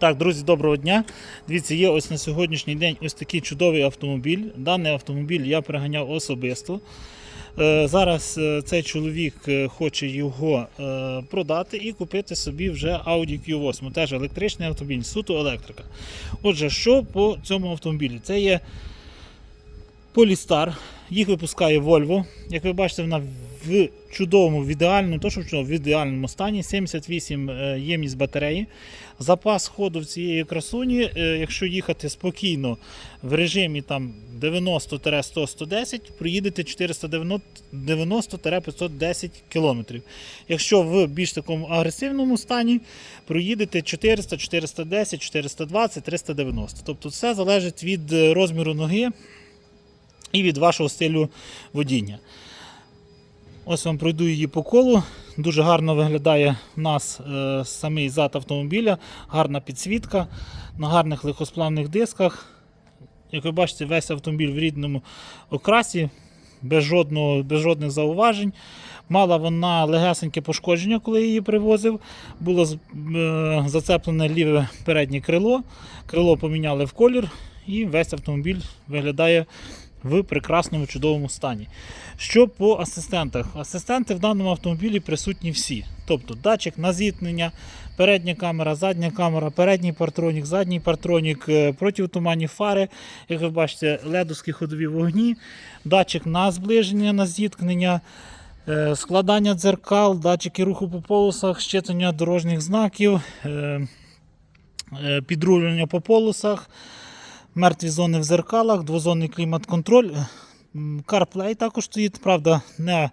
Так, друзі, доброго дня. Дивіться, є ось на сьогоднішній день ось такий чудовий автомобіль. Даний автомобіль я приганяв особисто. Е, Зараз е, цей чоловік е, хоче його продати і купити собі вже Audi Q8, теж електричний автомобіль, суто електрика. Отже, що по цьому автомобілі? Це є Polestar, їх випускає Volvo. Як ви бачите, вона в чудовому, в ідеальному, то що в ідеальному стані, 78 е, ємність батареї. Запас ходу в цієї красуні, е, якщо їхати спокійно в режимі там 90-100-110, проїдете 490-510 км. Якщо в більш такому агресивному стані, проїдете 400, 410, 420, 390. Тобто все залежить від е, розміру ноги і від вашого стилю водіння. Ось вам пройду її по колу. Дуже гарно виглядає в нас е, самий зад автомобіля, гарна підсвітка на гарних легкосплавних дисках. Як ви бачите, весь автомобіль в рідному окрасі, без, жодного, без жодних зауважень. Мала вона легесеньке пошкодження, коли її привозив. Було е, зацеплене ліве переднє крило. Крило поміняли в колір, і весь автомобіль виглядає в прекрасному чудовому стані. Що по асистентах? Асистенти в даному автомобілі присутні всі. Тобто датчик на зіткнення, передня камера, задня камера, передній партронік, задній партронік, е, противотуманні фари, як ви бачите, ледовські ходові вогні, датчик на зближення, на зіткнення. е, Складання дзеркал, датчики руху по полосах, щитання дорожніх знаків, е, підрулювання по полосах, мертві зони в зеркалах, двозонний клімат-контроль. М, CarPlay також стоїть, правда, не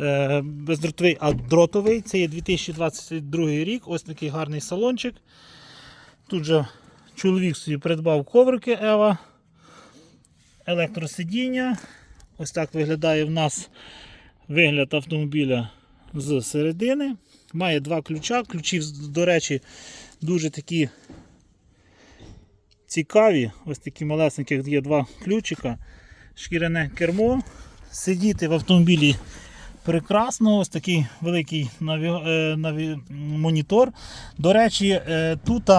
е, бездротовий, а дротовий. Це є 2022 рік. Ось такий гарний салончик. Тут же чоловік собі придбав коврики Ева, електросидіння. Ось так виглядає в нас вигляд автомобіля з середини. Має два ключа. Ключі, до речі, дуже такі цікаві. Ось такі малесенькі, є два ключика. Шкіряне кермо. Сидіти в автомобілі прекрасно. Ось такий великий наві... е, наві... монітор. До речі, е, тут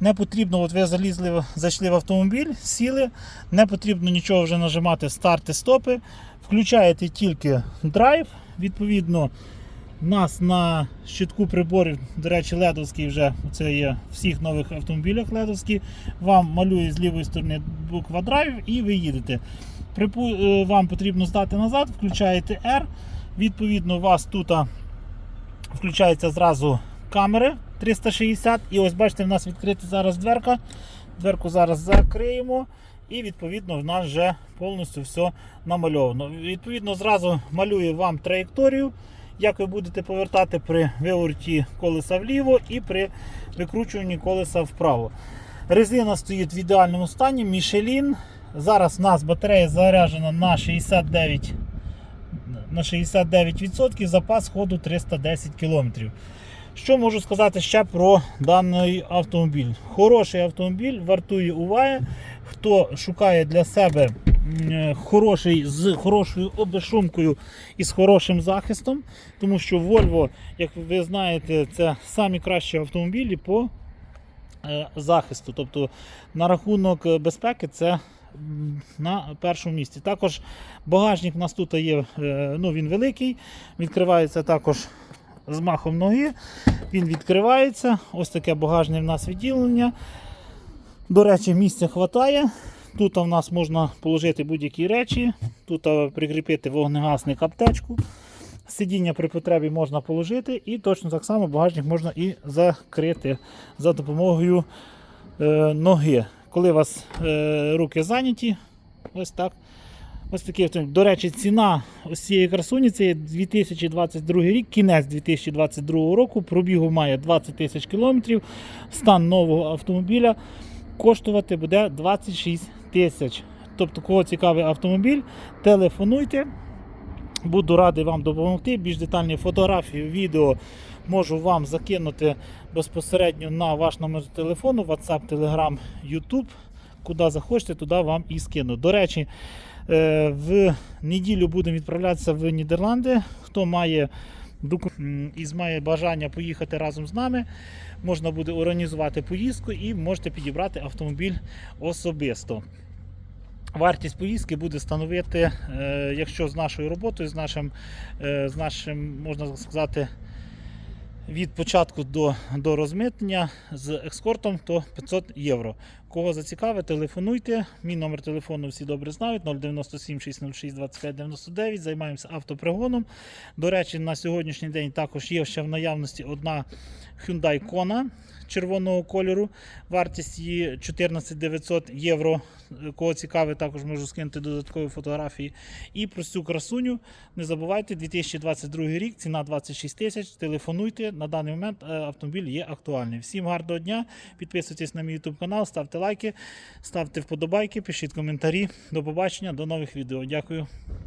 не потрібно, от ви залізли, зайшли в автомобіль, сіли, не потрібно нічого вже нажимати старти, стопи. Включаєте тільки драйв. Відповідно, нас на щитку приборів, до речі, ледовський вже це є в всіх нових автомобілях ледовський. Вам малює з лівої сторони буква драйв і ви їдете. Припу... е, Вам потрібно здати назад, включаєте R. Відповідно, у вас тут а, включається зразу камери 360. І ось бачите, в нас відкрита зараз дверка. Дверку зараз закриємо. І відповідно в нас вже повністю все намальовано. Відповідно, зразу малює вам траєкторію, як ви будете повертати при виворті колеса вліво і при викручуванні колеса вправо. Резина стоїть в ідеальному стані, Michelin. Зараз у нас батарея заряджена на 69 на 69%, запас ходу 310 км. Що можу сказати ще про даний автомобіль? Хороший автомобіль, вартує уваги. Хто шукає для себе хороший з хорошою обешумкою і з хорошим захистом, тому що Volvo, як ви знаєте, це самі кращі автомобілі по е, захисту. Тобто на рахунок е, безпеки це на першому місці. Також багажник у нас тут є, е, ну він великий, відкривається також з махом ноги. Він відкривається. Ось таке багажне в нас відділення. До речі, місця вистачає. Тут у нас можна положити будь-які речі, тут прикріпити вогнегасник аптечку. Сидіння при потребі можна положити, і точно так само багажник можна і закрити за допомогою е, ноги. Коли у вас е, руки зайняті, ось так. Ось такий. До речі, ціна ось цієї красуні це є 2022 рік, кінець 2022 року. Пробігу має 20 тисяч кілометрів. Стан нового автомобіля коштувати буде 26 тисяч. Тобто, кого цікавий автомобіль, телефонуйте. Буду радий вам допомогти. Більш детальні фотографії, відео можу вам закинути безпосередньо на ваш номер телефону, WhatsApp, Telegram, YouTube. Куди захочете, туди вам і скину. До речі, е, в неділю будемо відправлятися в Нідерланди. Хто має і має бажання поїхати разом з нами, можна буде організувати поїздку і можете підібрати автомобіль особисто. Вартість поїздки буде становити, е, якщо з нашою роботою, з нашим, е, з нашим можна сказати, від початку до, до розмитнення з екскортом, то 500 євро. Кого зацікавить, телефонуйте. Мій номер телефону всі добре знають 097 606 25 99. Займаємося автопригоном. До речі, на сьогоднішній день також є ще в наявності одна Hyundai Kona червоного кольору. Вартість її 14 900 євро. Кого цікавить, також можу скинути додаткові фотографії. І про цю красуню не забувайте, 2022 рік, ціна 26 тисяч. Телефонуйте. На даний момент е, автомобіль є актуальний. Всім гарного дня. Підписуйтесь на мій YouTube канал, ставте лайки, ставте вподобайки, пишіть коментарі. До побачення, до нових відео. Дякую.